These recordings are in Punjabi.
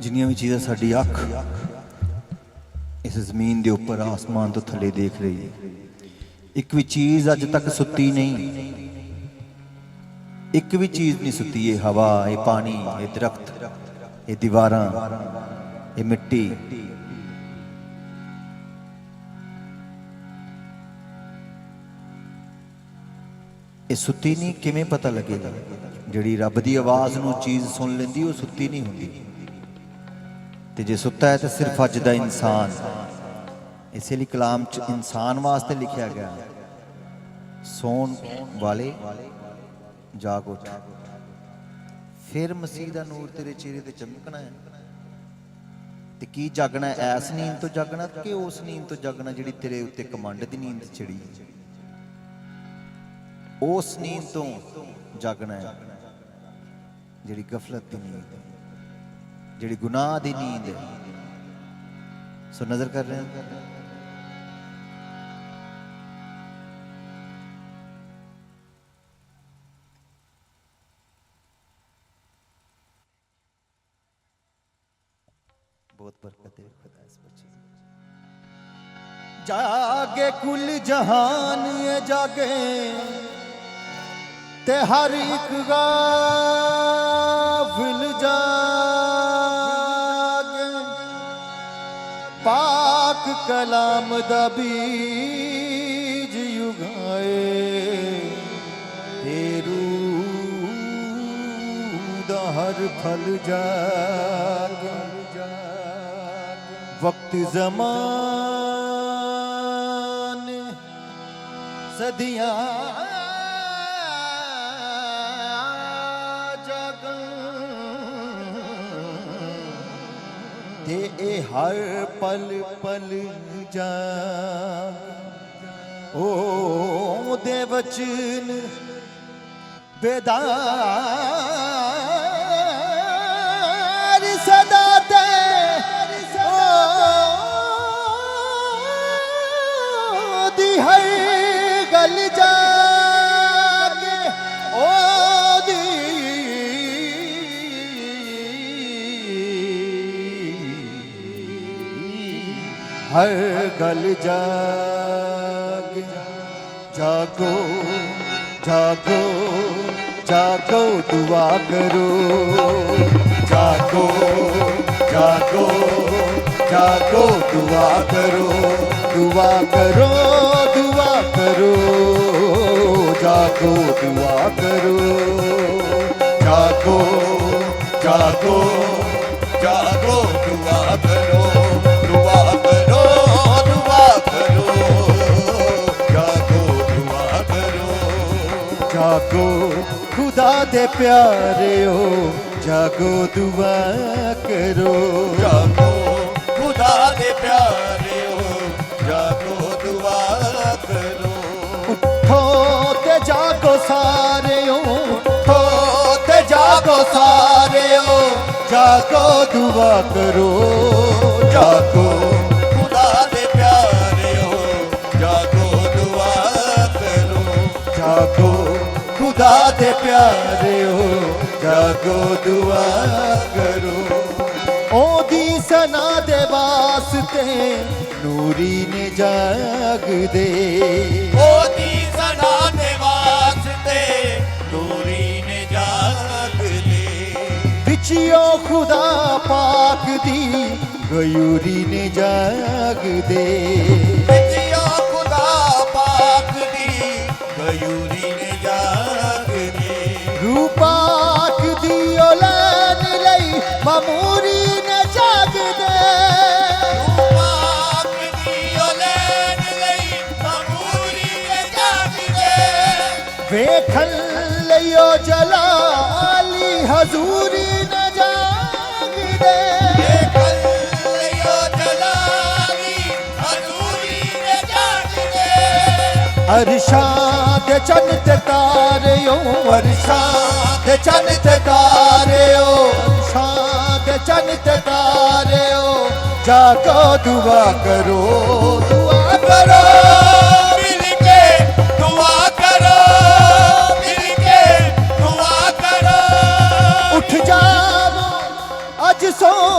ਜਿੰਨੀਆਂ ਵੀ ਚੀਜ਼ਾਂ ਸਾਡੀ ਅੱਖ ਇਸ ਜ਼ਮੀਨ ਦੇ ਉੱਪਰ, ਆਸਮਾਨ ਤੋਂ ਥੱਲੇ ਦੇਖ ਰਹੀ ਹੈ। ਇੱਕ ਵੀ ਚੀਜ਼ ਅੱਜ ਤੱਕ ਸੁੱਤੀ ਨਹੀਂ। ਇੱਕ ਵੀ ਚੀਜ਼ ਨਹੀਂ ਸੁੱਤੀ, ਇਹ ਹਵਾ, ਇਹ ਪਾਣੀ, ਇਹ ਦਰਖਤ, ਇਹ ਦੀਵਾਰਾਂ, ਇਹ ਮਿੱਟੀ। ਇਹ ਸੁੱਤੀ ਨਹੀਂ, ਕਿਵੇਂ ਪਤਾ ਲੱਗੇਗਾ? ਜਿਹੜੀ ਰੱਬ ਦੀ ਆਵਾਜ਼ ਨੂੰ ਚੀਜ਼ ਸੁਣ ਲੈਂਦੀ, ਉਹ ਸੁੱਤੀ ਨਹੀਂ ਹੁੰਦੀ। ਤੇ ਜੇ ਸੁੱਤਾ ਹੈ ਤਾਂ ਸਿਰਫ ਅੱਜ ਦਾ ਇਨਸਾਨ। ਇਸੇ ਲਈ ਕਲਾਮ ਚ ਇਨਸਾਨ ਵਾਸਤੇ ਲਿਖਿਆ ਗਿਆ ਸੌਣ ਵਾਲੇ, ਜਾਗ ਉੱਠ। ਫਿਰ ਮਸੀਹ ਦਾ ਨੂਰ ਤੇਰੇ ਚਿਹਰੇ ਤੇ ਚਮਕਣਾ ਹੈ। ਤੇ ਕੀ ਜਾਗਣਾ ਹੈ? ਐਸ ਨੀਂਦ ਤੋਂ ਜਾਗਣਾ ਕਿ ਉਸ ਨੀਂਦ ਤੋਂ ਜਾਗਣਾ ਜਿਹੜੀ ਤੇਰੇ ਉੱਤੇ ਕਮੰਡ ਦੀ ਨੀਂਦ ਚੜੀ ਉਸ ਨੀਂਦ ਤੋਂ ਜਾਗਣਾ ਜਿਹੜੀ ਗਫਲਤ ਦੀ ਨੀਂਦ ਜਿਹੜੀ ਗੁਨਾਹ ਦੀ ਨੀਂਦ ਹੈ। ਸੋ ਨਜ਼ਰ ਕਰ ਰਹੇ ਹਾਂ। ਬਹੁਤ ਬਰਕਤ ਹੈ ਖੁਦਾ ਇਸ ਬੱਚੇ ਜਾਗੇ ਕੁਲ ਜਹਾਨ ਇਹ ਜਾਗੇ, ਤੇ ਹਰ ਇੱਕ ਗਾਫਿਲ ਕਲਾਮ ਦਾ ਬੀਜ ਯੁਗਾਏ ਤੇ ਰੂਹ ਦਾ ਹਰ ਫਲ ਜਾਗੇ। ਵਕਤ ਜ਼ਮਾਨ ਸਦੀਆਂ ਇਹ ਹਰ ਪਲ ਪਲ ਜਾਗ ਓ ਦੇ ਵਚਨ ਬੇਦਾਰ ਹਰ ਗਲ ਜਾਗ। ਜਾਗੋ ਜਾਗੋ ਜਾਗੋ, ਦੁਆ ਕਰੋ। ਜਾਗੋ ਜਾਗੋ ਜਾਗੋ, ਦੁਆ ਕਰੋ। ਦੁਆ ਕਰੋ ਦੁਆ ਕਰੋ। ਜਾਗੋ, ਦੁਆ ਕਰੋ। ਜਾਗੋ ਜਾਗੋ ਜਾਗੋ, ਦੁਆ ਕਰੋ। ਜਾਗੋ ਖੁਦਾ ਦੇ ਪਿਆਰਿਓ ਜਾਗੋ ਦੁਆ ਕਰੋ। ਜਾਗੋ ਖੁਦਾ ਦੇ ਪਿਆਰਿਓ ਜਾਗੋ ਦੁਆ ਕਰੋ। ਉੱਠੋ ਤੇ ਜਾਗੋ ਸਾਰਿਓ ਉੱਠੋ ਤੇ ਜਾਗੋ ਸਾਰਿਓ ਜਾਗੋ ਦੁਆ ਕਰੋ। ਜਾਗੋ ਪਿਆਰਿਓ ਜਾਗੋ ਦੁਆ ਕਰੋ। ਉਹਦੀ ਸਨਾ ਦੇ ਵਾਸਤੇ ਨੂਰੀ ਨੇ ਜਾਗਦੇ। ਉਹਦੀ ਸਨਾ ਦੇ ਵਾਸਤੇ ਨੂਰੀ ਨੇ ਜਾਗਦੇ। ਵਿਚਿਓ ਖੁਦਾ ਪਾਕ ਦੀ ਗਯੂਰੀ ਨੇ ਜਾਗਦੇ। ਵਿੱਚਿਓ ਜਾਗਦੇ ਜਲਾਲੀ, ਹਜ਼ੂਰੀ ਨ ਜਾਗਦੇ। ਇਹ ਜਲਾਲੀ ਹਜ਼ੂਰੀ ਨੇ ਜਾਗਦੇ ਅਰਸ਼ਾਂ ਦੇ ਚੰਨ ਤੇ ਤਾਰਿਓ ਅਰਸ਼ਾਂ ਦੇ ਚੰਨ ਤੇ ਤਾਰਿਓ ਅਰਸ਼ਾਂ ਦੇ ਚੰਨ ਤੇ ਤਾਰਿਓ, ਜਾਗੋ ਦੁਆ ਕਰੋ।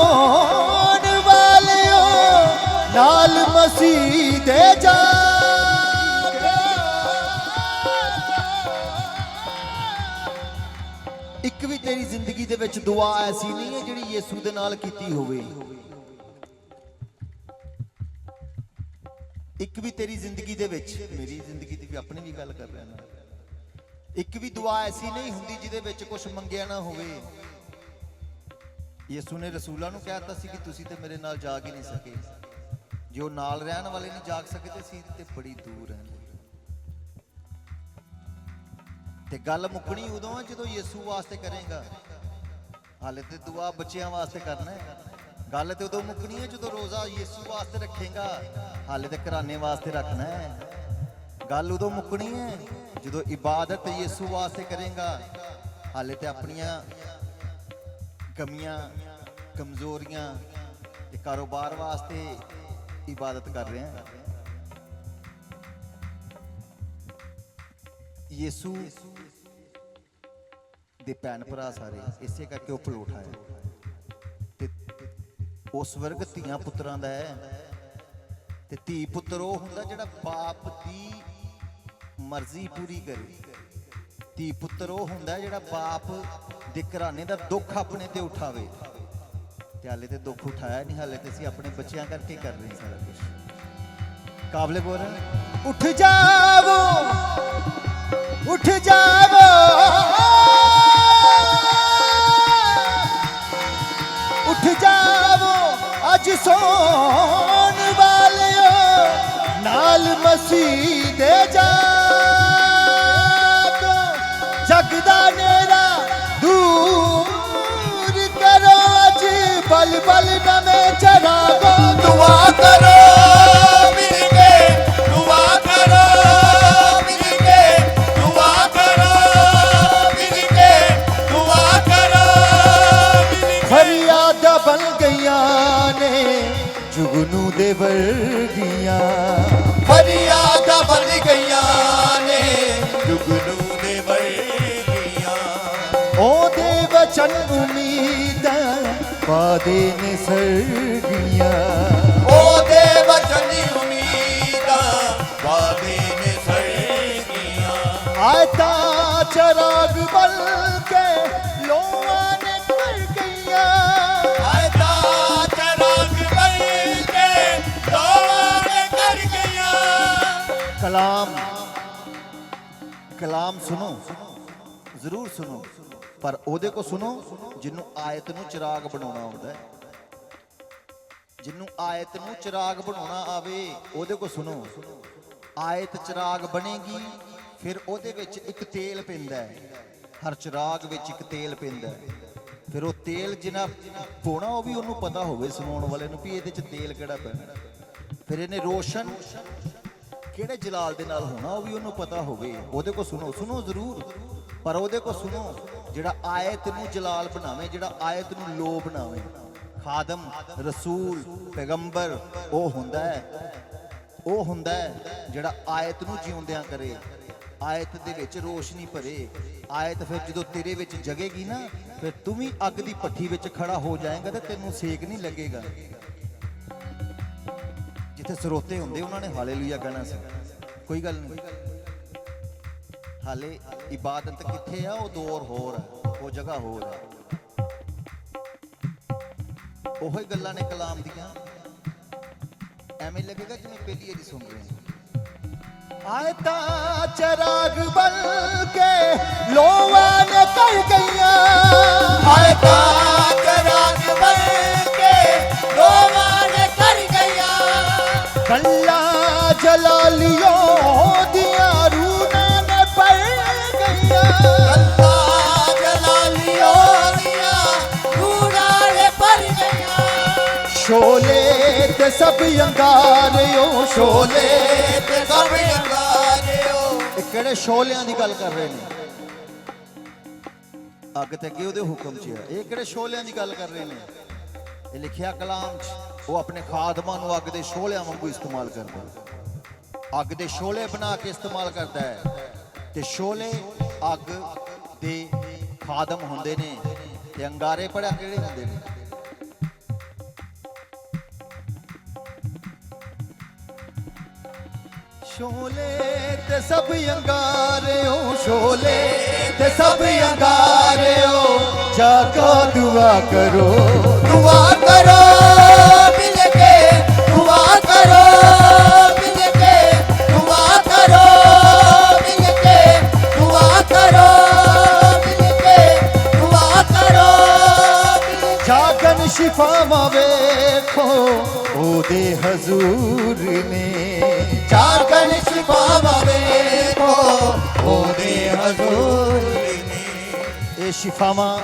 ਸੌਣ ਵਾਲਿਓ ਨਾਲ ਮਸੀਹ ਦੇ ਜਾਗ ਇੱਕ ਵੀ ਤੇਰੀ ਜ਼ਿੰਦਗੀ ਦੇ ਵਿੱਚ ਦੁਆ ਐਸੀ ਨਹੀਂ ਹੈ ਜਿਹੜੀ ਯੀਸੂ ਦੇ ਨਾਲ ਕੀਤੀ ਹੋਵੇ। ਇੱਕ ਵੀ ਤੇਰੀ ਜ਼ਿੰਦਗੀ ਦੇ ਵਿੱਚ, ਮੇਰੀ ਜ਼ਿੰਦਗੀ ਦੀ ਵੀ ਆਪਣੀ ਵੀ ਗੱਲ ਕਰ ਰਿਹਾ ਨਾ। ਇੱਕ ਵੀ ਦੁਆ ਐਸੀ ਨਹੀਂ ਹੁੰਦੀ ਜਿਹਦੇ ਵਿੱਚ ਕੁਝ ਮੰਗਿਆ ਨਾ ਹੋਵੇ। ਯਿਸੂ ਨੇ ਰਸੂਲਾਂ ਨੂੰ ਕਹਿਤਾ ਸੀ ਕਿ ਤੁਸੀਂ ਤੇ ਮੇਰੇ ਨਾਲ ਜਾਗ ਹੀ ਨਹੀਂ ਸਕੇ। ਜੇ ਉਹ ਨਾਲ ਰਹਿਣ ਵਾਲੇ ਨਹੀਂ ਜਾਗ ਸਕਦੇ ਸੀ ਤੇ ਬੜੀ ਦੂਰ ਹੈ ਤੇ ਗੱਲ ਮੁੱਕਣੀ ਉਦੋਂ ਆ ਜਦੋਂ ਯਿਸੂ ਵਾਸਤੇ ਕਰੇਗਾ। ਹਾਲੇ ਤੇ ਦੁਆ ਬੱਚਿਆਂ ਵਾਸਤੇ ਕਰਨਾ ਹੈ। ਗੱਲ ਤੇ ਉਦੋਂ ਮੁੱਕਣੀ ਹੈ ਜਦੋਂ ਰੋਜ਼ਾ ਯਿਸੂ ਵਾਸਤੇ ਰੱਖੇਗਾ। ਹਾਲੇ ਤੇ ਘਰਾਨੇ ਵਾਸਤੇ ਰੱਖਣਾ ਹੈ। ਗੱਲ ਉਦੋਂ ਮੁੱਕਣੀ ਹੈ ਜਦੋਂ ਇਬਾਦਤ ਯਿਸੂ ਵਾਸਤੇ ਕਰੇਗਾ। ਹਾਲੇ ਤੇ ਆਪਣੀਆਂ ਕਮੀਆਂ, ਕਮਜ਼ੋਰੀਆਂ ਤੇ ਕਾਰੋਬਾਰ ਵਾਸਤੇ ਇਬਾਦਤ ਕਰ ਰਹੇ ਹਾਂ। ਯਿਸੂ ਦੇ ਭੈਣ ਭਰਾ ਸਾਰੇ, ਇਸੇ ਕਰਕੇ ਉਹ ਪਲੋਠਾ ਹੈ ਤੇ ਉਹ ਸਵਰਗ ਧੀਆਂ ਪੁੱਤਰਾਂ ਦਾ ਹੈ। ਤੇ ਧੀ ਪੁੱਤਰ ਉਹ ਹੁੰਦਾ ਜਿਹੜਾ ਬਾਪ ਦੀ ਮਰਜ਼ੀ ਪੂਰੀ ਕਰੇ। ਧੀ ਪੁੱਤਰ ਉਹ ਹੁੰਦਾ ਜਿਹੜਾ ਬਾਪ ਦੇ ਘਰਾਣੇ ਦਾ ਦੁੱਖ ਆਪਣੇ ਤੇ ਉਠਾਵੇ। ਤੇ ਹਾਲੇ ਤੇ ਦੁੱਖ ਉਠਾਇਆ ਨਹੀਂ, ਹਾਲੇ ਤੇ ਅਸੀਂ ਆਪਣੇ ਬੱਚਿਆਂ ਕਰਕੇ ਕਰ ਰਹੇ ਸਾਰਾ ਕੁਝ ਕਾਬਲੇ ਬੋਲ ਉੱਠ ਜਾਵੋ। ਉੱਠ ਜਾਵੋ। ਉੱਠ ਜਾਵੋ। ਅੱਜ ਸੌਣ ਵਾਲਿਓ, ਨਾਲ ਮਸੀਹ ਦੇ ਜਾਗੋ ਜੁਗਨੂ ਦੇ ਵਰਗੀਆਂ ਫਰਿਆਦਾਂ ਬਣ ਗਈਆਂ ਨੇ ਜੁਗਨੂ ਦੇ ਵਰਗੀਆਂ ਉਹਦੇ ਵਚਨ ਉਮੀਦਾਂ ਪਾਦੇ ਨੇ ਸਰਗੀਆਂ ਕਲਾਮ ਕਲਾਮ ਸੁਣੋ ਜ਼ਰੂਰ ਸੁਣੋ ਪਰ ਉਹਦੇ ਕੋ ਸੁਣੋ ਜਿਹਨੂੰ ਆਇਤ ਨੂੰ ਚਿਰਾਗ ਬਣਾਉਣਾ ਆਉਂਦਾ ਹੈ ਜਿਹਨੂੰ ਆਇਤ ਨੂੰ ਚਿਰਾਗ ਬਣਾਉਣਾ ਆਵੇ ਉਹਦੇ ਕੋ ਸੁਣੋ ਆਇਤ ਚਿਰਾਗ ਬਣੇਗੀ ਫਿਰ ਉਹਦੇ ਵਿੱਚ ਇੱਕ ਤੇਲ ਪੈਂਦਾ ਹੈ ਹਰ ਚਿਰਾਗ ਵਿੱਚ ਇੱਕ ਤੇਲ ਪੈਂਦਾ ਹੈ ਫਿਰ ਉਹ ਤੇਲ ਜਿਨਾ ਪਾਉਣਾ ਉਹ ਵੀ ਉਹਨੂੰ ਪਤਾ ਹੋਵੇ ਸੁਣਾਉਣ ਵਾਲੇ ਨੂੰ ਵੀ ਇਹਦੇ ਚ ਤੇਲ ਕਿਹੜਾ ਪੈਣਾ ਫਿਰ ਇਹਨੇ ਰੋਸ਼ਨ ਕਿਹੜੇ ਜਲਾਲ ਦੇ ਨਾਲ ਹੋਣਾ, ਉਹ ਵੀ ਉਹਨੂੰ ਪਤਾ ਹੋਵੇ। ਉਹਦੇ ਕੋ ਸੁਣੋ ਸੁਣੋ ਜ਼ਰੂਰ। ਪਰ ਉਹਦੇ ਕੋ ਸੁਣੋ, ਜਿਹੜਾ ਆਇਤ ਨੂੰ ਜਲਾਲ ਬਣਾਵੇ, ਜਿਹੜਾ ਆਇਤ ਨੂੰ ਲੋ ਬਣਾਵੇ। ਖਾਦਮ, ਰਸੂਲ, ਪੈਗੰਬਰ, ਉਹ ਹੁੰਦਾ ਹੈ। ਉਹ ਹੁੰਦਾ ਹੈ ਜਿਹੜਾ ਆਇਤ ਨੂੰ ਜਿਉਂਦਿਆਂ ਕਰੇ। ਆਇਤ ਦੇ ਵਿੱਚ ਰੋਸ਼ਨੀ ਭਰੇ। ਆਇਤ ਫਿਰ ਜਦੋਂ ਤੇਰੇ ਵਿੱਚ ਜਗੇਗੀ ਨਾ, ਫਿਰ ਤੂੰ ਵੀ ਅੱਗ ਦੀ ਪੱਠੀ ਵਿੱਚ ਖੜਾ ਹੋ ਜਾਏਗਾ ਤੇ ਤੈਨੂੰ ਸੇਕ ਨਹੀਂ ਲੱਗੇਗਾ। ਜਿੱਥੇ ਸਰੋਤੇ ਹੁੰਦੇ, ਉਹਨਾਂ ਨੇ ਹਾਲੇਲੂਇਆ ਕਹਿਣਾ ਸੀ। ਕੋਈ ਗੱਲ ਨਹੀਂ। ਹਾਲੇ ਇਬਾਦਤ ਕਿੱਥੇ ਆ? ਉਹ ਦੌਰ ਹੋਰ ਹੈ ਉਹ ਜਗ੍ਹਾ ਹੋਰ ਆ। ਉਹੀ ਗੱਲਾਂ ਨੇ ਕਲਾਮ ਦੀਆਂ। ਐਵੇਂ ਲੱਗੇਗਾ ਜਿਵੇਂ ਪਹਿਲੀ ਵਾਰੀ ਸੁਣ ਰਹੇ ਹਾਂ। ਆਇਤਾ ਚਰਾਗ ਬਲ ਕੇ ਲੋਆਂ ਨੇ ਕਰ ਗਈਆਂ। ਆਇਤਾ ਚਰਾਗ ਬਣ ਗਈਆਂ ਕੱਲਾ ਦੀਆਂ ਰੂਨਾਂ ਨੇ ਪੜ ਗਈਆਂ ਅੱਲਾ ਜਲਾਲਿਓ ਦੀਆਂ ਰੂਹਾਂ ਨੇ ਭਰ ਗਈਆਂ ਸ਼ੋਲੇ ਤੇ ਸਭ ਅੰਗਾਰਿਓ ਸ਼ੋਲੇ ਤੇ ਸਭ ਅੰਗਾਰਿਓ ਇਹ ਕਿਹੜੇ ਸ਼ੋਲਿਆਂ ਦੀ ਗੱਲ ਕਰ ਰਹੇ ਨੇ ਅੱਗ ਤੇ ਅੱਗੇ ਉਹਦੇ ਹੁਕਮ 'ਚ ਹੈ ਇਹ ਕਿਹੜੇ ਸ਼ੋਲਿਆਂ ਦੀ ਗੱਲ ਕਰ ਰਹੇ ਨੇ ਇਹ ਲਿਖਿਆ ਕਲਾਮ 'ਚ ਉਹ ਆਪਣੇ ਖਾਦਮਾਂ ਨੂੰ ਅੱਗ ਦੇ ਸ਼ੋਲਿਆਂ ਵਾਂਗੂ ਇਸਤੇਮਾਲ ਕਰਦਾ ਅੱਗ ਦੇ ਸ਼ੋਲੇ ਬਣਾ ਕੇ ਇਸਤੇਮਾਲ ਕਰਦਾ ਹੈ ਤੇ ਸ਼ੋਲੇ ਅੱਗ ਦੇ ਖਾਦਮ ਹੁੰਦੇ ਨੇ ਤੇ ਅੰਗਾਰੇ ਪੜਿਆ ਕਿਹੜੇ ਹੁੰਦੇ ਨੇ? ਸ਼ੋਲੇ ਤੇ ਸਭ ਅੰਗਾਰਿਓ ਸ਼ੋਲੇ ਤੇ ਸਭ ਅੰਗਾਰਿਓ ਜਾ ਕੋ ਦੁਆ ਕਰੋ ਦੁਆ ਕਰੋ। ਸ਼ਿਫਾਵਾਂ ਵੇਖੋ ਉਹਦੇ ਹਜ਼ੂਰ ਨੇ। ਚਾਰ ਕਨ ਸ਼ਿਫਾਵਾ ਵੇਖੋ ਉਹਦੇ ਹਜ਼ੂਰ ਨੇ। ਇਹ ਸ਼ਿਫਾਵਾਂ,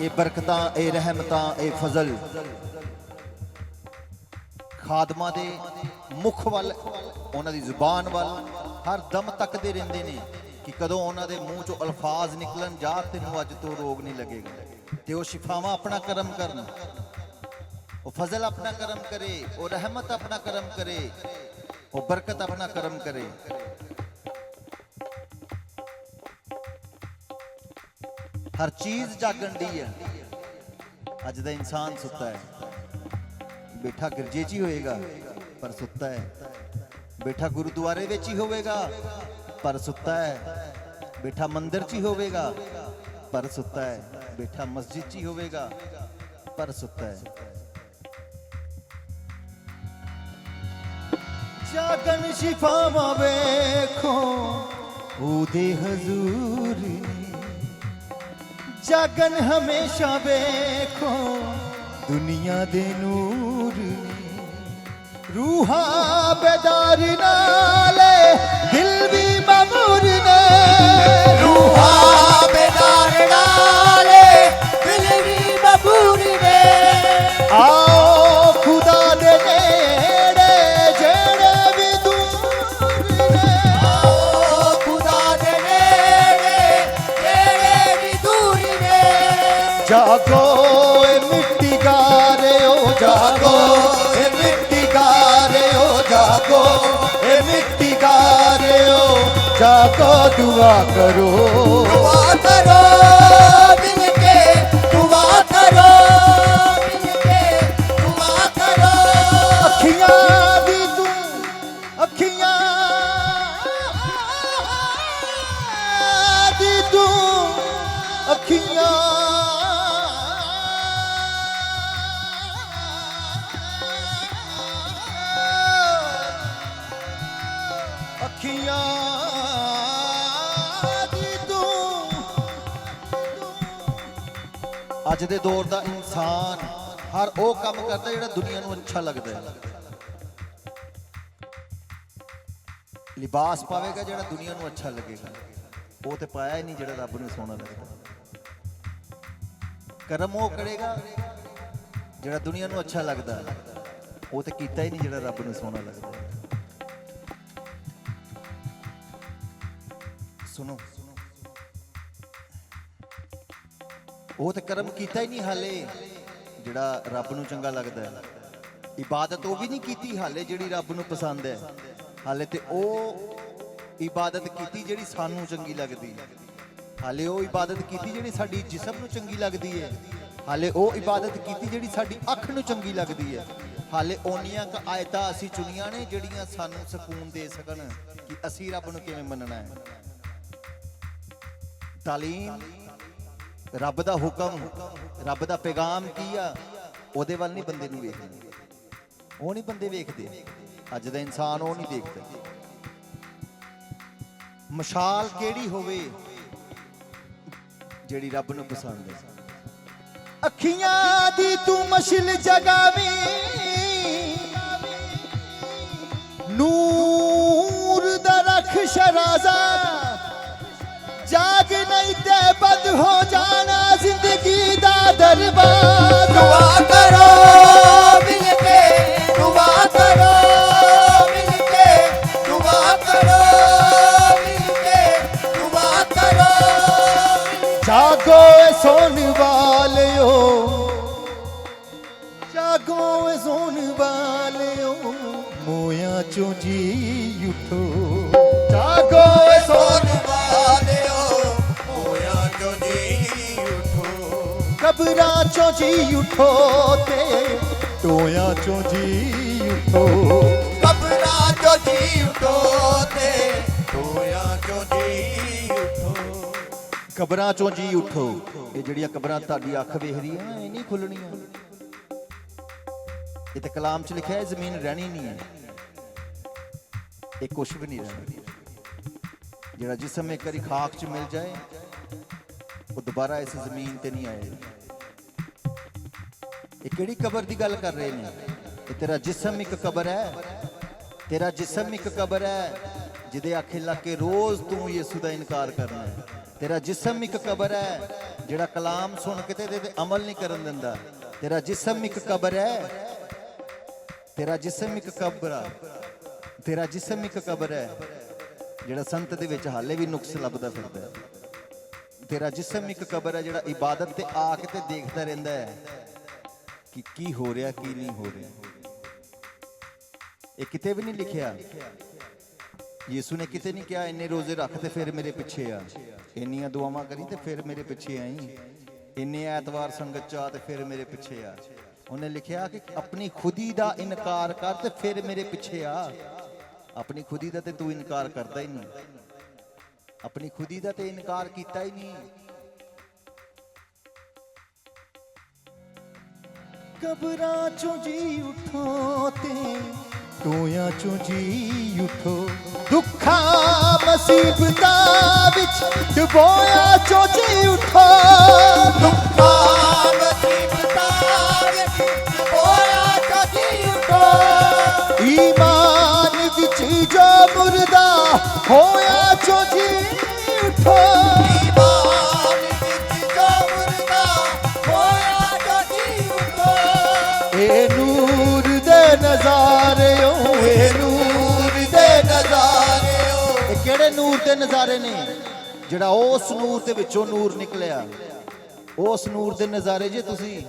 ਇਹ ਬਰਕਤਾਂ, ਇਹ ਰਹਿਮਤਾਂ, ਇਹ ਫਜ਼ਲ। ਖਾਦਮਾਂ ਦੇ ਮੁਖ ਵੱਲ, ਉਹਨਾਂ ਦੀ ਜ਼ੁਬਾਨ ਵੱਲ ਹਰ ਦਮ ਤੱਕਦੇ ਰਹਿੰਦੇ ਨੇ ਕਿ ਕਦੋਂ ਉਹਨਾਂ ਦੇ ਮੂੰਹ ਚੋਂ ਅਲਫਾਜ਼ ਨਿਕਲਣ ਜਾ ਤੈਨੂੰ ਅੱਜ ਤੋਂ ਰੋਗ ਨਹੀਂ ਲੱਗੇਗਾ। ਤੇ ਉਹ ਸ਼ਿਫਾਵਾਂ ਆਪਣਾ ਕਰਮ ਕਰਨ। ਉਹ ਫਜ਼ਲ ਆਪਣਾ ਕਰਮ ਕਰੇ, ਉਹ ਰਹਿਮਤ ਆਪਣਾ ਕਰਮ ਕਰੇ, ਉਹ ਬਰਕਤ ਆਪਣਾ ਕਰਮ ਕਰੇ। ਹਰ ਚੀਜ਼ ਜਾਗਣ ਦੀ ਹੈ। ਅੱਜ ਦਾ ਇਨਸਾਨ ਸੁੱਤਾ ਹੈ। ਬੈਠਾ ਗਿਰਜੇ 'ਚ ਹੀ ਹੋਏਗਾ, ਪਰ ਸੁੱਤਾ ਹੈ। ਬੈਠਾ ਗੁਰਦੁਆਰੇ ਵਿੱਚ ਹੀ ਹੋਵੇਗਾ, ਪਰ ਸੁੱਤਾ ਹੈ। ਬੈਠਾ ਮੰਦਿਰ 'ਚ ਹੀ ਹੋਵੇਗਾ, ਪਰ ਸੁੱਤਾ ਹੈ। ਬੈਠਾ ਮਸਜਿਦ 'ਚ ਹੀ ਹੋਵੇਗਾ, ਪਰ ਸੁੱਤਾ ਹੈ। ਜਾਗਨ ਸ਼ਿਫਾਵਾਂ ਵੇਖੋ, ਉਹਦੇ ਹਜ਼ੂਰ। ਨੇ ਜਾਗਨ ਹਮੇਸ਼ਾ ਵੇਖੋ, ਦੁਨੀਆ ਦੇ ਨੂਰ ਨੇ, ਰੂਹਾਂ ਬੇਦਾਰ ਨਾਲੇ, ਦਿਲ ਵੀ ਮਮੂਰ ਨੇ। ਰੂਹਾ ਬੇਦਾਰ ਨਾਲੇ, ਦਿਲ ਵੀ ਮਬੂਰ ਨੇ। ਆਓ ਖੁਦਾ ਦੇ ਨੇੜੇ, ਜਿਹੜੇ ਵੀ ਦੂਰ ਨੇ। ਆਓ ਖੁਦਾ ਦੇ ਨੇੜੇ, ਜਿਹੜੇ ਵੀ ਦੂਰ ਨੇ। ਜਾਗੋ ਏ ਮਿੱਟੀ ਗਾਰਿਓ ਜਾਗੋ ਏ ਮਿੱਟੀ ਗਾਰਿਓ ਜਾਗੋ ਏ ਮਿੱਟੀ ਗਾਰਿਓ ਜਾਗੋ ਦੁਆ ਕਰੋ। ਦੁਆ ਕਰੋ। ਅੱਜ ਦੇ ਦੌਰ ਦਾ ਇਨਸਾਨ ਹਰ ਉਹ ਕੰਮ ਕਰਦਾ ਜਿਹੜਾ ਦੁਨੀਆ ਨੂੰ ਅੱਛਾ ਲੱਗਦਾ ਹੈ। ਲਿਬਾਸ ਪਾਵੇਗਾ ਜਿਹੜਾ ਦੁਨੀਆ ਨੂੰ ਅੱਛਾ ਲੱਗੇਗਾ। ਉਹ ਤੇ ਪਾਇਆ ਹੀ ਨਹੀਂ ਜਿਹੜਾ ਰੱਬ ਨੂੰ ਸੋਹਣਾ ਲੱਗਦਾ। ਕਰਮ ਉਹ ਕਰੇਗਾ ਜਿਹੜਾ ਦੁਨੀਆ ਨੂੰ ਅੱਛਾ ਲੱਗਦਾ ਹੈ। ਉਹ ਤੇ ਕੀਤਾ ਹੀ ਨਹੀਂ ਜਿਹੜਾ ਰੱਬ ਨੂੰ ਸੋਹਣਾ ਲੱਗਦਾ ਸੁਣੋ। ਉਹ ਤਾਂ ਕਰਮ ਕੀਤਾ ਹੀ ਨਹੀਂ ਹਾਲੇ। ਜਿਹੜਾ ਰੱਬ ਨੂੰ ਚੰਗਾ ਲੱਗਦਾ ਹੈ। ਇਬਾਦਤ ਉਹ ਵੀ ਨਹੀਂ ਕੀਤੀ ਹਾਲੇ ਜਿਹੜੀ ਰੱਬ ਨੂੰ ਪਸੰਦ ਹੈ। ਹਾਲੇ ਤੇ ਉਹ ਇਬਾਦਤ ਕੀਤੀ ਜਿਹੜੀ ਸਾਨੂੰ ਚੰਗੀ ਲੱਗਦੀ ਹੈ। ਹਾਲੇ ਉਹ ਇਬਾਦਤ ਕੀਤੀ ਜਿਹੜੀ ਸਾਡੀ ਜਿਸਮ ਨੂੰ ਚੰਗੀ ਲੱਗਦੀ ਹੈ। ਹਾਲੇ ਉਹ ਇਬਾਦਤ ਕੀਤੀ ਜਿਹੜੀ ਸਾਡੀ ਅੱਖ ਨੂੰ ਚੰਗੀ ਲੱਗਦੀ ਹੈ। ਹਾਲੇ ਓਨੀਆਂ ਕ ਆਇਤਾਂ ਅਸੀਂ ਚੁਣੀਆਂ ਨੇ ਜਿਹੜੀਆਂ ਸਾਨੂੰ ਸਕੂਨ ਦੇ ਸਕਣ ਕਿ ਅਸੀਂ ਰੱਬ ਨੂੰ ਕਿਵੇਂ ਮੰਨਣਾ ਹੈ। ਤਾਲੀਮ ਰੱਬ ਦਾ ਹੁਕਮ, ਰੱਬ ਦਾ ਪੈਗਾਮ ਕੀ ਆ? ਉਹਦੇ ਵੱਲ ਨਹੀਂ ਬੰਦੇ ਨੂੰ ਵੇਖਦੇ। ਉਹ ਨਹੀਂ ਬੰਦੇ ਵੇਖਦੇ। ਅੱਜ ਦਾ ਇਨਸਾਨ ਉਹ ਨਹੀਂ ਦੇਖਦਾ। ਮਸ਼ਾਲ ਕਿਹੜੀ ਹੋਵੇ ਜਿਹੜੀ ਰੱਬ ਨੂੰ ਪਸੰਦ ਹੈ ਅੱਖੀਆਂ ਦੀ ਤੂੰ ਮਸ਼ਲ ਜਗਾਵੀਂ। ਨੂਰ ਦਾ ਰਖ ਸ਼ਰਾਜ਼ਾ ਜਾਗ ਨਹੀਂ ਤੇ ਬਦ ਹੋ ਜਾਣਾ ਦਾ ਦੁਆ ਕਰੋ, ਮਿਲ ਕੇ ਦੁਆ ਕਰੋ, ਮਿਲ ਕੇ ਦੁਆ ਕਰੋ, ਮਿਲ ਕੇ ਦੁਆ ਕਰੋ। ਜਾਗੋ ਏ ਸੋਨ ਵਾਲਿਓ, ਜਾਗੋ ਏ ਸੋਨ ਵਾਲਿਓ, ਮੋਇਆਂ ਚੋਂ ਜੀ ਉਠੋ। ਕਬਰਾਂ ਚੋਂ ਜੀ ਉਠੋ ਤੇ ਟੋਇਆਂ ਚੋਂ ਜੀ ਉਠੋ। ਕਬਰਾਂ ਜੋ ਜੀ ਉਠੋ ਤੇ ਟੋਇਆਂ ਚੋਂ ਜੀ ਉਠੋ। ਕਬਰਾਂ ਚੋਂ ਜੀ ਉਠੋ। ਇਹ ਜਿਹੜੀਆਂ ਕਬਰਾਂ ਤੁਹਾਡੀ ਅੱਖ ਵੇਖ ਰਹੀ ਹੈ, ਇਹ ਨਹੀਂ ਖੁੱਲਣੀਆਂ ਇਹ ਤਾਂ ਕਲਾਮ 'ਚ ਲਿਖਿਆ ਹੈ, ਜ਼ਮੀਨ ਰਹਿਣੀ ਨਹੀਂ ਹੈ। ਇਹ ਕੁਛ ਵੀ ਨਹੀਂ ਰਹਿਣਾ। ਜਿਹੜਾ ਜਿਸਮ ਇੱਕ ਵਾਰੀ ਖਾਕ 'ਚ ਮਿਲ ਜਾਏ, ਉਹ ਦੁਬਾਰਾ ਇਸ ਜ਼ਮੀਨ ਤੇ ਨਹੀਂ ਆਏਗਾ। ਇਹ ਕਿਹੜੀ ਕਬਰ ਦੀ ਗੱਲ ਕਰ ਰਹੇ ਨੇ? ਇਹ ਤੇਰਾ ਜਿਸਮ ਇੱਕ ਕਬਰ ਹੈ। ਤੇਰਾ ਜਿਸਮ ਇੱਕ ਕਬਰ ਹੈ, ਜਿਹਦੇ ਆਖੇ ਲਾ ਕੇ ਰੋਜ਼ ਤੂੰ ਯਿਸੂ ਦਾ ਇਨਕਾਰ ਕਰਨਾ ਹੈ। ਤੇਰਾ ਜਿਸਮ ਇੱਕ ਕਬਰ ਹੈ, ਜਿਹੜਾ ਕਲਾਮ ਸੁਣ ਕੇ ਤੇ ਤੇ ਅਮਲ ਨਹੀਂ ਕਰਨ ਦਿੰਦਾ। ਤੇਰਾ ਜਿਸਮ ਇੱਕ ਕਬਰ ਹੈ। ਤੇਰਾ ਜਿਸਮ ਇੱਕ ਕਬਰ ਹੈ ਤੇਰਾ ਜਿਸਮ ਇੱਕ ਕਬਰ ਹੈ, ਜਿਹੜਾ ਸੰਤ ਦੇ ਵਿੱਚ ਹਾਲੇ ਵੀ ਨੁਕਸ ਲੱਭਦਾ ਫਿਰਦਾ ਹੈ। ਤੇਰਾ ਜਿਸਮ ਇੱਕ ਕਬਰ ਹੈ, ਜਿਹੜਾ ਇਬਾਦਤ ਤੇ ਆ ਕੇ ਤੇ ਦੇਖਦਾ ਰਹਿੰਦਾ ਹੈ। ਕਿ ਕੀ ਹੋ ਰਿਹਾ, ਕੀ ਨਹੀਂ ਹੋ ਰਿਹਾ? ਇਹ ਕਿਤੇ ਵੀ ਨਹੀਂ ਲਿਖਿਆ। ਯਿਸੂ ਨੇ ਕਿਤੇ ਨਹੀਂ ਕਿਹਾ, ਇੰਨੇ ਰੋਜ਼ੇ ਰੱਖ ਤੇ ਫਿਰ ਮੇਰੇ ਪਿੱਛੇ ਆ। ਇੰਨੀਆਂ ਦੁਆਵਾਂ ਕਰੀ ਤੇ ਫਿਰ ਮੇਰੇ ਪਿੱਛੇ ਆਈ। ਇੰਨੇ ਐਤਵਾਰ ਸੰਗਤ ਚ ਆ ਤੇ ਫਿਰ ਮੇਰੇ ਪਿੱਛੇ ਆ। ਉਹਨੇ ਲਿਖਿਆ ਕਿ ਆਪਣੀ ਖੁਦੀ ਦਾ ਇਨਕਾਰ ਕਰ ਤੇ ਫਿਰ ਮੇਰੇ ਪਿੱਛੇ ਆ। ਆਪਣੀ ਖੁਦੀ ਦਾ ਤੇ ਤੂੰ ਇਨਕਾਰ ਕਰਦਾ ਹੀ ਨਹੀਂ। ਆਪਣੀ ਖੁਦੀ ਦਾ ਤੇ ਇਨਕਾਰ ਕੀਤਾ ਹੀ ਨਹੀਂ। ਕਬਰਾਂ ਚੋਂ ਜੀ ਉਠੋ ਤੇ ਟੋਇਆਂ ਚੋਂ ਜੀ ਉਠੋ। ਦੁੱਖਾਂ ਮੁਸੀਬਤਾਂ ਵਿੱਚ ਡੁਬੋਇਆ ਚੋਂ ਜੀ ਉਠੋ। ਦੁੱਖਾਂ ਮੁਸੀਬਤਾਂ ਵਿੱਚ ਹੋਇਆ ਚੋਂ ਜੀ ਉਠੋ। ਈਮਾਨ ਵਿੱਚ ਜੋ ਮੁਰਦਾ ਹੋਇਆ ਚੋਂ ਜੀ ਉਠੋ। ਇਹ ਨੂਰ ਦੇ ਨਜ਼ਾਰਿਓ ਇਹ ਨੂਰ ਦੇ ਨਜ਼ਾਰਿਓ ਇਹ ਕਿਹੜੇ ਨੂਰ ਦੇ ਨਜ਼ਾਰੇ ਨੇ? ਜਿਹੜਾ ਉਸ ਨੂਰ ਦੇ ਵਿੱਚੋਂ ਨੂਰ ਨਿਕਲਿਆ। ਉਸ ਨੂਰ ਦੇ ਨਜ਼ਾਰੇ ਜੇ ਤੁਸੀਂ।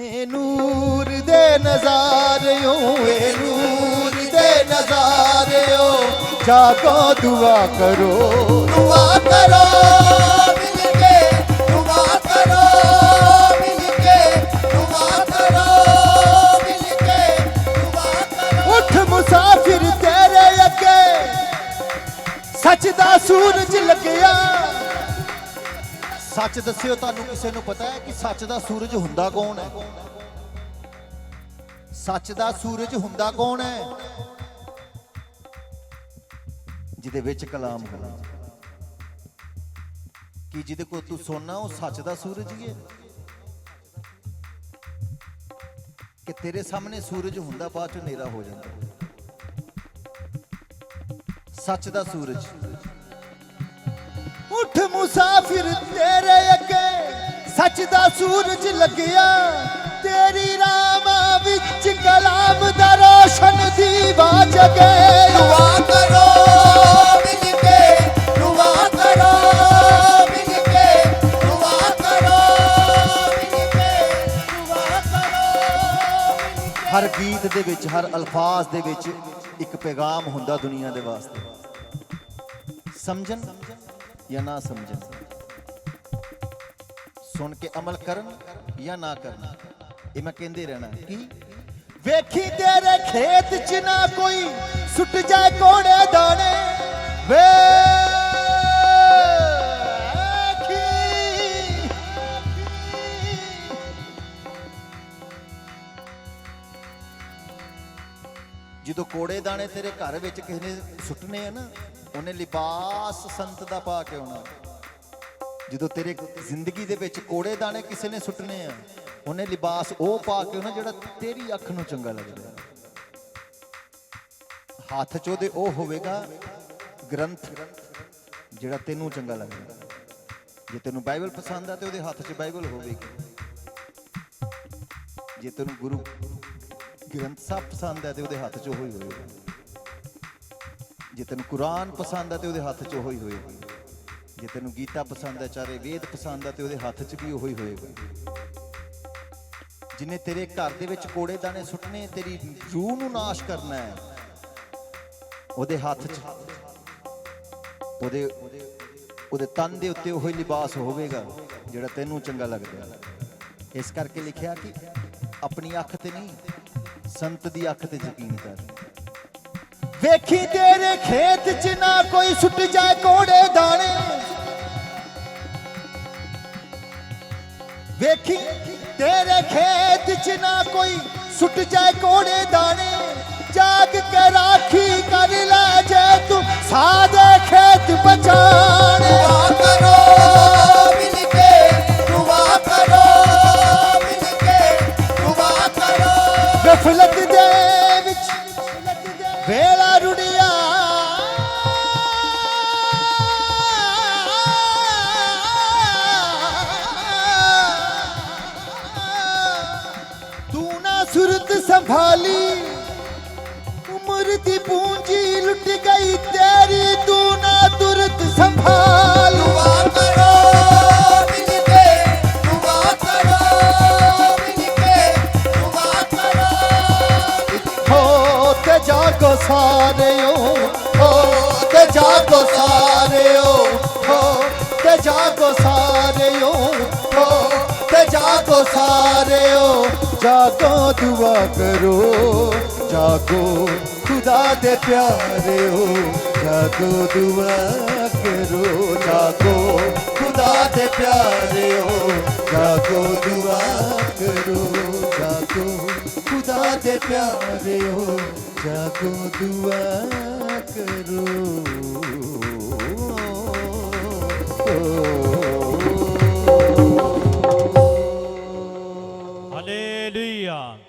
ਇਹ ਨੂਰ ਦੇ ਨਜ਼ਾਰਿਓ ਇਹ ਨੂਰ ਦੇ ਨਜ਼ਾਰਿਓ ਜਾਗੋ ਦੁਆ ਕਰੋ। ਦੁਆ ਕਰੋ। ਸੱਚ ਦਾ ਸੂਰਜ ਲੱਗਿਆ। ਸੱਚ ਦੱਸਿਓ ਤੁਹਾਨੂੰ ਕਿਸੇ ਨੂੰ ਪਤਾ ਹੈ ਕਿ ਸੱਚ ਦਾ ਸੂਰਜ ਹੁੰਦਾ ਕੌਣ ਹੈ? ਸੱਚ ਦਾ ਸੂਰਜ ਹੁੰਦਾ ਕੌਣ ਹੈ? ਜਿਹਦੇ ਵਿੱਚ ਕਲਾਮ ਹੋਣਾ ਕਿ ਜਿਹਦੇ ਕੋਲ ਤੂੰ ਸੋਨਾ ਉਹ ਸੱਚ ਦਾ ਸੂਰਜ ਹੀ ਹੈ। ਕਿ ਤੇਰੇ ਸਾਹਮਣੇ ਸੂਰਜ ਹੁੰਦਾ, ਬਾਅਦ ਚ ਹਨੇਰਾ ਹੋ ਜਾਂਦਾ। ਸੱਚ ਦਾ ਸੂਰਜ। ਉੱਠ ਮੁਸਾਫਿਰ ਤੇਰੇ ਅੱਗੇ। ਸੱਚ ਦਾ ਸੂਰਜ ਲੱਗਿਆ। ਤੇਰੀ ਰਾਮਾਂ ਵਿੱਚ ਕਲਾਮ ਦਾ ਰੋਸ਼ਨ ਦੀਵਾ ਜਗੇ। ਦੁਆ ਕਰੋ ਦੇ ਵਿੱਚ, ਹਰ ਅਲਫਾਜ਼ ਦੇ ਵਿੱਚ ਇੱਕ ਪੈਗਾਮ ਹੁੰਦਾ ਦੁਨੀਆ ਦੇ ਵਾਸਤੇ। ਸਮਝਣ ਜਾਂ ਨਾ ਸਮਝਣ? ਸੁਣ ਕੇ ਅਮਲ ਕਰਨ ਜਾਂ ਨਾ ਕਰਨ? ਇਹ ਮੈਂ ਕਹਿੰਦੇ ਰਹਿਣਾ। ਕੀ? ਵੇਖੀ ਤੇਰੇ ਖੇਤ 'ਚ ਨਾ ਕੋਈ ਸੁੱਟ ਜਾਏ ਕੋੜੇ ਦਾਣੇ। ਵੇਖੀ ਜਦੋਂ ਕੋੜੇ ਦਾਣੇ ਤੇਰੇ ਘਰ ਵਿੱਚ ਕਿਸੇ ਨੇ ਸੁੱਟਨੇ ਆ ਨਾ, ਉਹਨੇ ਲਿਬਾਸ ਸੰਤ ਦਾ ਪਾ ਕੇ ਆਉਣਾ। ਜਦੋਂ ਤੇਰੇ ਜ਼ਿੰਦਗੀ ਦੇ ਵਿੱਚ ਕੋੜੇ ਦਾਣੇ ਕਿਸੇ ਨੇ ਸੁੱਟਨੇ ਆ, ਉਹਨੇ ਲਿਬਾਸ ਉਹ ਪਾ ਕੇ ਆਉਣਾ ਜਿਹੜਾ ਤੇਰੀ ਅੱਖ ਨੂੰ ਚੰਗਾ ਲੱਗਦਾ ਹੱਥ 'ਚ ਉਹਦੇ ਉਹ ਹੋਵੇਗਾ ਗ੍ਰੰਥ ਜਿਹੜਾ ਤੈਨੂੰ ਚੰਗਾ ਲੱਗਦਾ ਜੇ ਤੈਨੂੰ ਬਾਈਬਲ ਪਸੰਦ ਆ ਤੇ ਉਹਦੇ ਹੱਥ 'ਚ ਬਾਈਬਲ ਹੋਵੇਗੀ। ਜੇ ਤੈਨੂੰ ਗੁਰੂ ਗ੍ਰੰਥ ਸਾਹਿਬ ਪਸੰਦ ਹੈ ਤੇ ਉਹਦੇ ਹੱਥ 'ਚ ਉਹ ਹੀ ਹੋਏਗਾ। ਜੇ ਤੈਨੂੰ ਕੁਰਾਨ ਪਸੰਦ ਹੈ ਤੇ ਉਹਦੇ ਹੱਥ 'ਚ ਉਹ ਹੀ ਹੋਏਗਾ। ਜੇ ਤੈਨੂੰ ਗੀਤਾ ਪਸੰਦ ਹੈ ਚਾਰੇ ਵੇਦ ਪਸੰਦ ਹੈ, ਤੇ ਉਹਦੇ ਹੱਥ 'ਚ ਵੀ ਉਹ ਹੀ ਹੋਏਗਾ। ਜਿਨੇ ਤੇਰੇ ਘਰ ਦੇ ਵਿੱਚ ਕੋੜੇ ਦਾਣੇ ਸੁੱਟਨੇ ਤੇਰੀ ਰੂਹ ਨੂੰ ਨਾਸ਼ ਕਰਨਾ ਹੈ, ਉਹਦੇ ਹੱਥ 'ਚ ਉਹਦੇ ਉਹਦੇ ਤਨ ਦੇ ਉੱਤੇ ਉਹੀ ਲਿਬਾਸ ਹੋਵੇਗਾ, ਜਿਹੜਾ ਤੈਨੂੰ ਚੰਗਾ ਲੱਗਦਾ ਇਸ ਕਰਕੇ ਲਿਖਿਆ ਕਿ ਆਪਣੀ ਅੱਖ ਤੇ ਨਹੀਂ ਸੰਤ ਦੀ ਅੱਖ ਤੇ ਯਕੀਨ ਕਰ। ਵੇਖੀ ਤੇਰੇ ਖੇਤ 'ਚ ਨਾ ਕੋਈ ਸੁੱਟ ਜਾਏ ਕੋੜੇ ਦਾਣੇ। ਵੇਖੀ ਤੇਰੇ ਖੇਤ 'ਚ ਨਾ ਕੋਈ ਸੁੱਟ ਜਾਏ ਕੋੜੇ ਦਾਣੇ। ਜਾਗ ਕੇ ਰਾਖੀ ਕਰ ਲੈ ਜੇ ਤੂੰ ਸਾਦੇ ਖੇਤ ਬਚਾਣੇ ਸਾਰਿਓ ਜਾਗੋ ਦੁਆ ਕਰੋ, ਜਾਗੋ ਖੁਦਾ ਦੇ ਪਿਆਰਿਓ, ਜਾਗੋ ਦੁਆ ਕਰੋ, ਜਾਗੋ ਖੁਦਾ ਦੇ ਪਿਆਰਿਓ, ਜਾਗੋ ਦੁਆ ਕਰੋ, ਜਾਗੋ ਖੁਦਾ ਦੇ ਪਿਆਰਿਓ, ਜਾਗੋ ਦੁਆ ਕਰੋ। Hallelujah.